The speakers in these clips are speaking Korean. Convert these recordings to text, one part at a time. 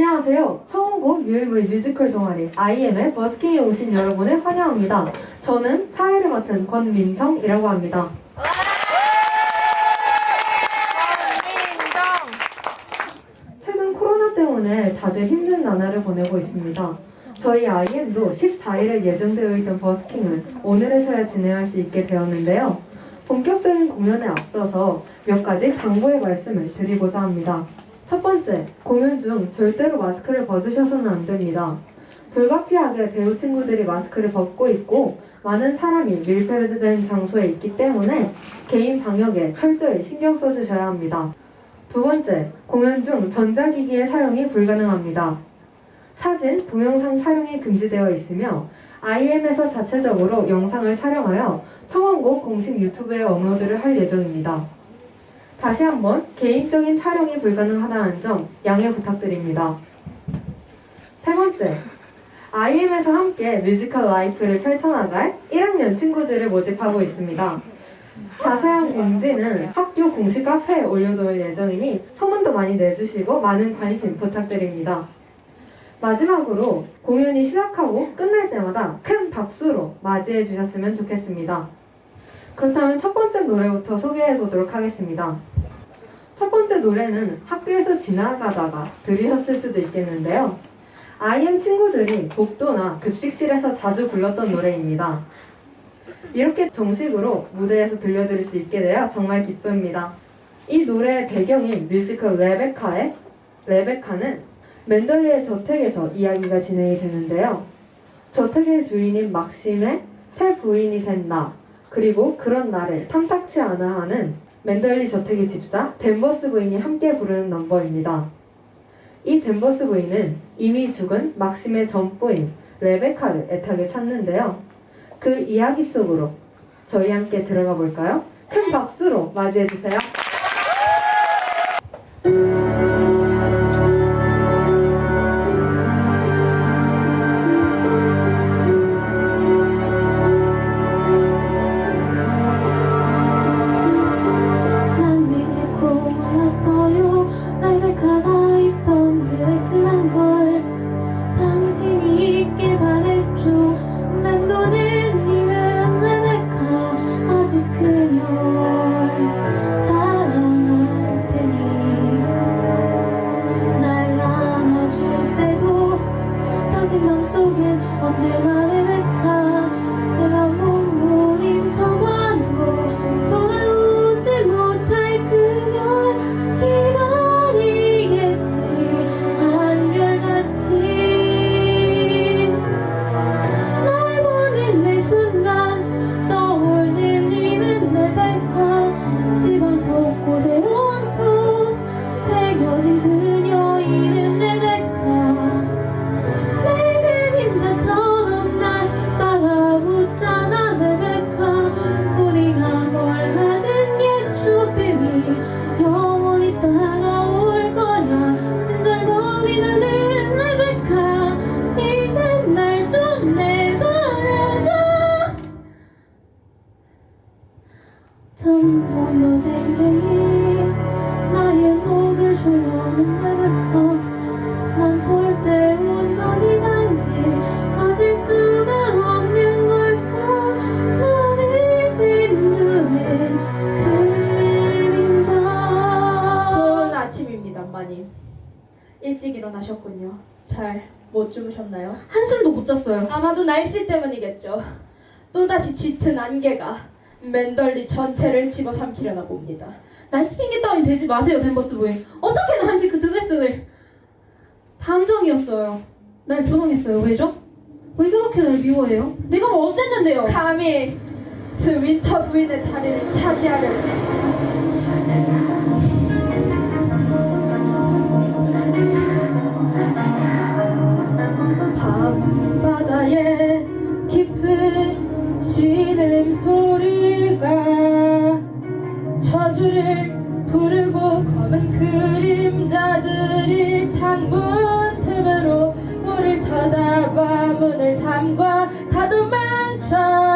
안녕하세요. 청원고 UMV 뮤지컬 동아리 IM의 버스킹에 오신 여러분을 환영합니다. 저는 사회를 맡은 권민정이라고 합니다. 최근 코로나 때문에 다들 힘든 나날을 보내고 있습니다. 저희 IM도 14일에 예정되어 있던 버스킹을 오늘에서야 진행할 수 있게 되었는데요. 본격적인 공연에 앞서서 몇 가지 당부의 말씀을 드리고자 합니다. 첫 번째, 공연 중 절대로 마스크를 벗으셔서는 안 됩니다. 불가피하게 배우 친구들이 마스크를 벗고 있고 많은 사람이 밀폐된 장소에 있기 때문에 개인 방역에 철저히 신경 써주셔야 합니다. 두 번째, 공연 중 전자기기의 사용이 불가능합니다. 사진, 동영상 촬영이 금지되어 있으며 IM에서 자체적으로 영상을 촬영하여 청원곡 공식 유튜브에 업로드를 할 예정입니다. 다시 한번 개인적인 촬영이 불가능하다는 점 양해 부탁드립니다. 세 번째, IM에서 함께 뮤지컬 라이프를 펼쳐나갈 1학년 친구들을 모집하고 있습니다. 자세한 공지는 학교 공식 카페에 올려둘 예정이니 소문도 많이 내주시고 많은 관심 부탁드립니다. 마지막으로 공연이 시작하고 끝날 때마다 큰 박수로 맞이해 주셨으면 좋겠습니다. 그렇다면 첫 번째 노래부터 소개해 보도록 하겠습니다. 첫 번째 노래는 학교에서 지나가다가 들으셨을 수도 있겠는데요. IM 친구들이 복도나 급식실에서 자주 불렀던 노래입니다. 이렇게 정식으로 무대에서 들려드릴 수 있게 되어 정말 기쁩니다. 이 노래의 배경인 뮤지컬 레베카의 레베카는 맨덜리의 저택에서 이야기가 진행이 되는데요. 저택의 주인인 막심의 새 부인이 된 나, 그리고 그런 나를 탐탁치 않아 하는 맨덜리 저택의 집사 댄버스 부인이 함께 부르는 넘버입니다. 이 댄버스 부인은 이미 죽은 막심의 전부인 레베카를 애타게 찾는데요. 그 이야기 속으로 저희 함께 들어가 볼까요? 큰 박수로 맞이해 주세요. 점점 더 생생히 나의 목을 조여는 레베카 난 절대 온전히 당신 가질 수가 없는 걸까 너를 짓누는 그림자 좋은 아침입니다, 엄마님. 일찍 일어나셨군요. 잘 못 주무셨나요? 한숨도 못 잤어요 아마도 날씨 때문이겠죠. 또다시 짙은 안개가 맨덜리 전체를 집어삼키려나 봅니다. 날씨 핑계 따윈 대지 마세요 댄버스 부인 어떻게 나한테 그 드레스를 감정이었어요 날 조롱했어요 왜죠? 왜 그렇게 날 미워해요? 내가 뭐 어쨌는데요 감히 그 윈터 부인의 자리를 차지하려 했습니다. 쳐다봐 문을 잠궈 다 도망쳐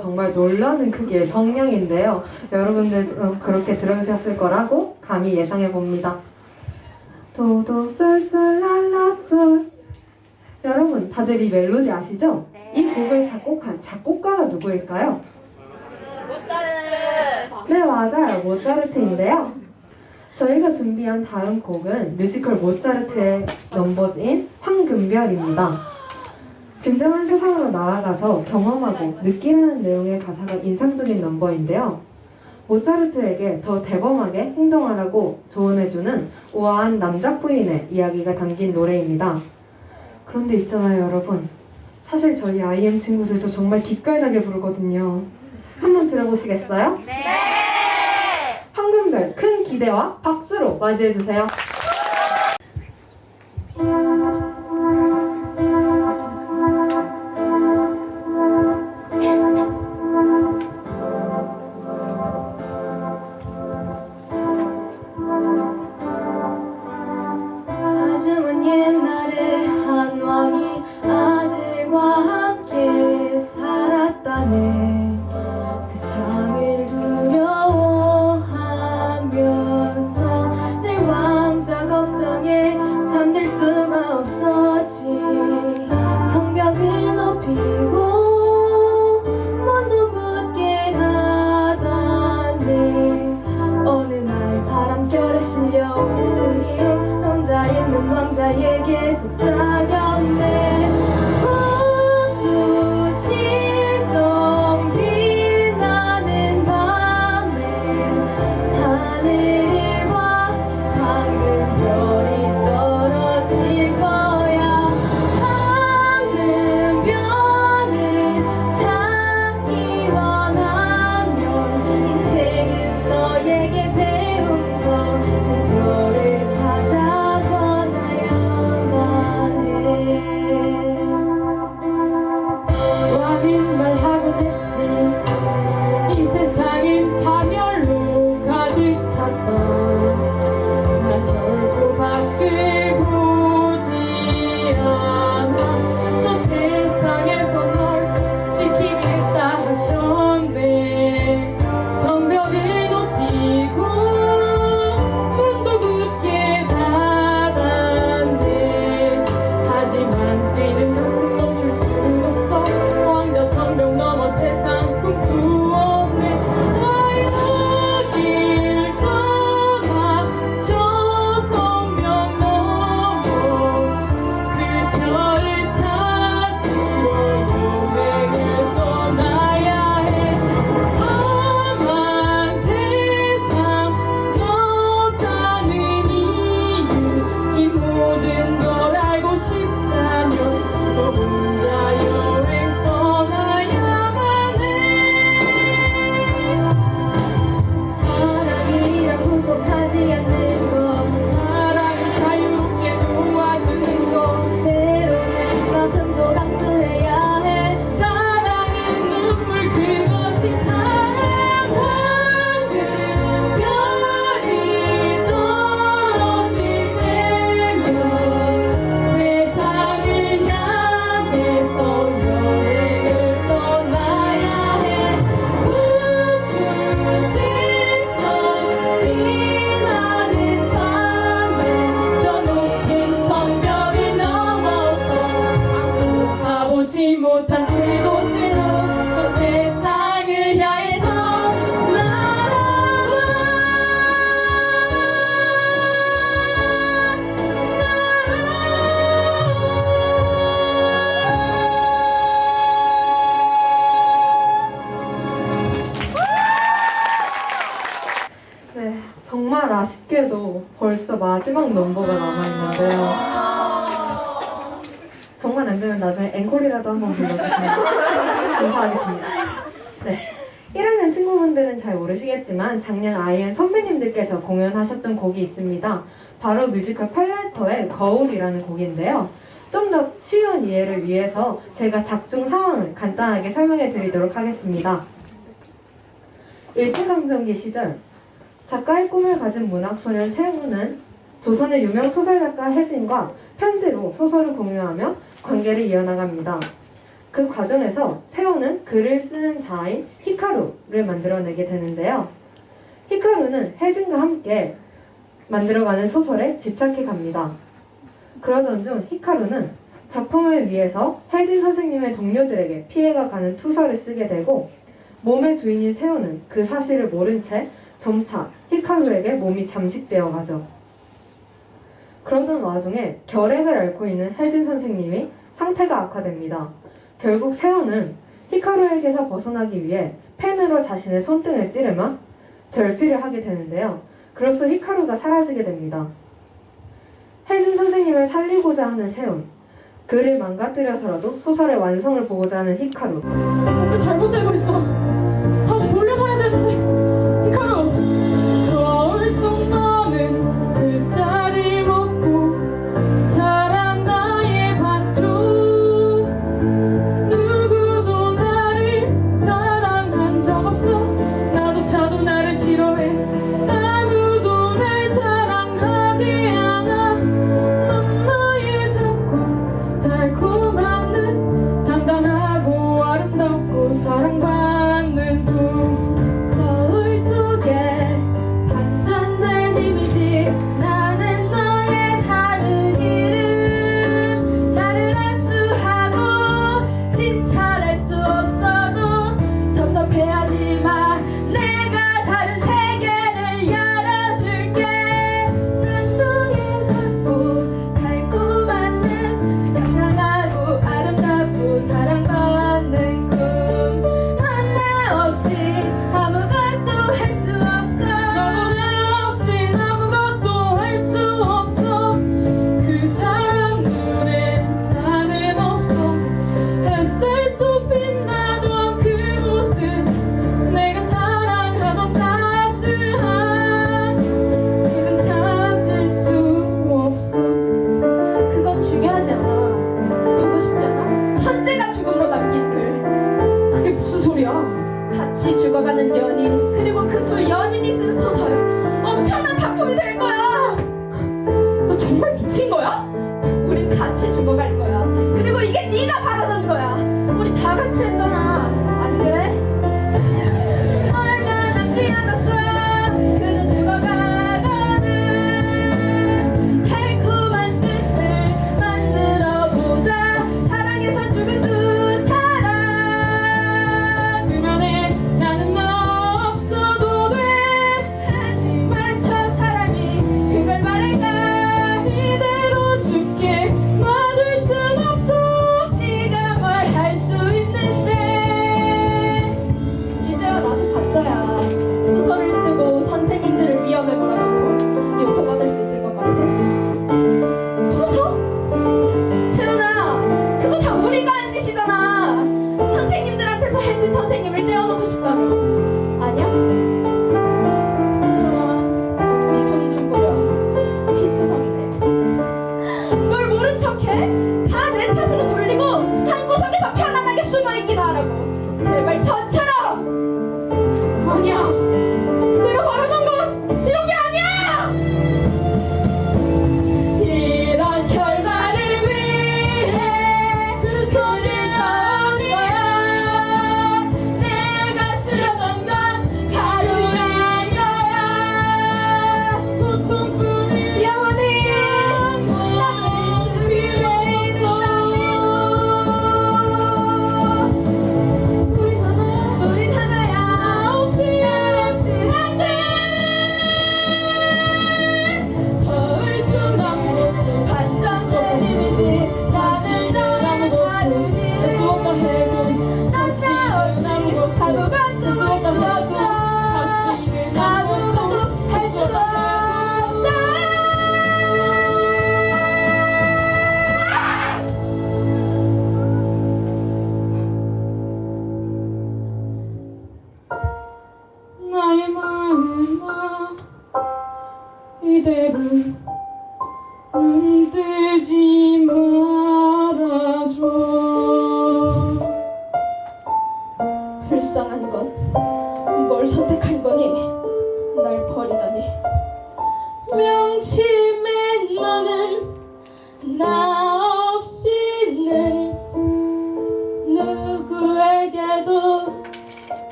정말 놀라는 크기의 성량인데요. 여러분들 어, 그렇게 들어주셨을 거라고 감히 예상해 봅니다. 도도솔솔랄라솔 여러분 다들 이 멜로디 아시죠? 이 곡을 작곡한 작곡가가 누구일까요? 네 맞아요 모차르트인데요. 저희가 준비한 다음 곡은 뮤지컬 모차르트의 넘버인 황금별입니다. 진정한 세상으로 나아가서 경험하고 느끼라는 내용의 가사가 인상적인 넘버인데요. 모차르트에게 더 대범하게 행동하라고 조언해주는 우아한 남자 부인의 이야기가 담긴 노래입니다. 그런데 있잖아요, 여러분. 사실 저희 IM 친구들도 정말 기깔나게 부르거든요. 한번 들어보시겠어요? 네! 황금별 큰 기대와 박수로 맞이해주세요. inside. 왕은 남아있는데요. 정말 안 되면 나중에 앵콜이라도 한번 불러주시면 감사하겠습니다. 네. 1학년 친구분들은 잘 모르시겠지만 작년 아이엔 선배님들께서 공연하셨던 곡이 있습니다. 바로 뮤지컬 팔레터의 거울이라는 곡인데요. 좀 더 쉬운 이해를 위해서 제가 작중 상황을 간단하게 설명해 드리도록 하겠습니다. 일제강점기 시절 작가의 꿈을 가진 문학소년 세우는 조선의 유명 소설작가 혜진과 편지로 소설을 공유하며 관계를 이어나갑니다. 그 과정에서 세호는 글을 쓰는 자인 히카루를 만들어내게 되는데요. 히카루는 혜진과 함께 만들어가는 소설에 집착해 갑니다. 그러던 중 히카루는 작품을 위해서 혜진 선생님의 동료들에게 피해가 가는 투서를 쓰게 되고 몸의 주인인 세호는 그 사실을 모른 채 점차 히카루에게 몸이 잠식되어 가죠. 그러던 와중에 결핵을 앓고 있는 혜진 선생님이 상태가 악화됩니다. 결국 세호는 히카루에게서 벗어나기 위해 펜으로 자신의 손등을 찌르며 절필을 하게 되는데요. 그로써 히카루가 사라지게 됩니다. 혜진 선생님을 살리고자 하는 세훈, 글을 망가뜨려서라도 소설의 완성을 보고자 하는 히카루. 뭔가 잘못되고 있어. 같이 죽어가는 연인 그리고 그 두 연인이 쓴 소설. 엄청난 작품이 될 거야. 너 정말 미친 거야? 우린 같이 죽어갈 거야.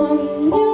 Oh.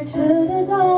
I'm 走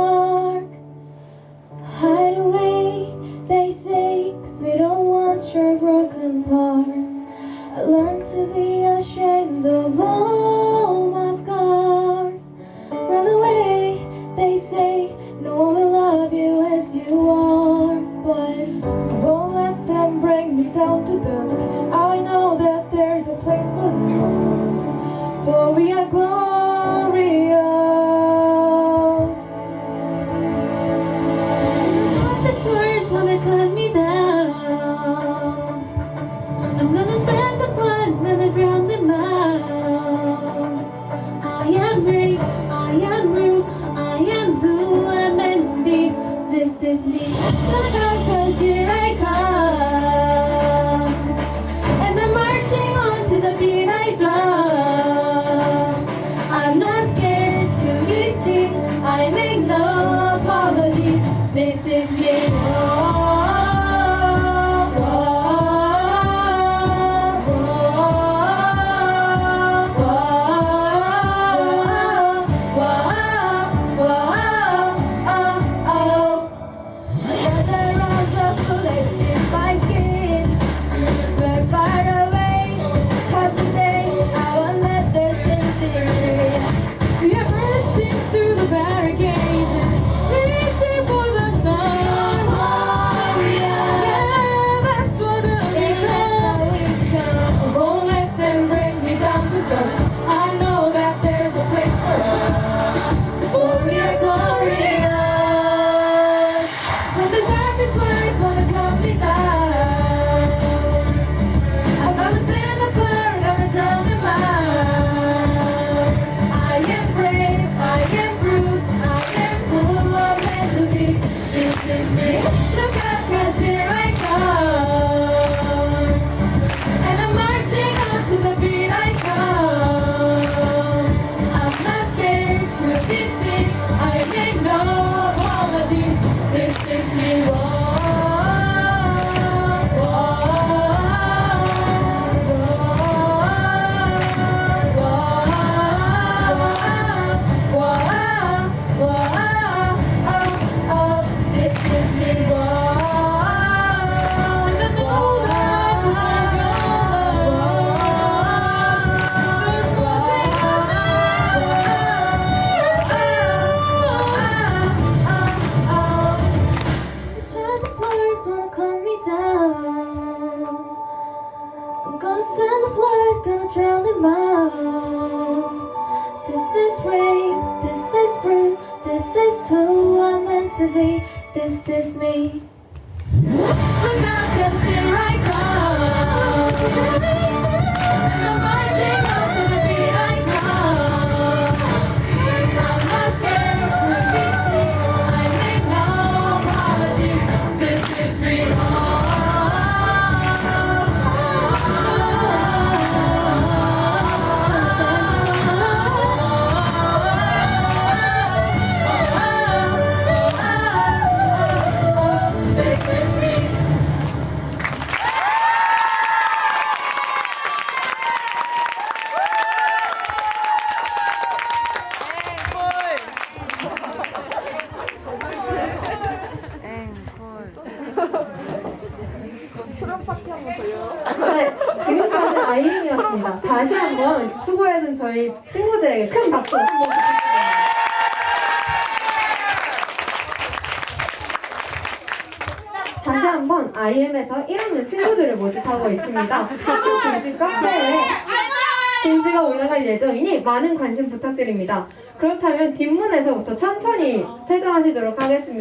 am brave, I am rude, I am who I'm meant to be. This is me. Send a flood, gonna drown them all. This is rape, this is bruise, this is who I'm meant to be. This is me. 학원에서 1학년 친구들을 모집하고 있습니다. 3월 공식 카페에 네, 네. 공지가 올라갈 예정이니 많은 관심 부탁드립니다. 그렇다면 뒷문에서부터 천천히 네. 퇴장하시도록 하겠습니다.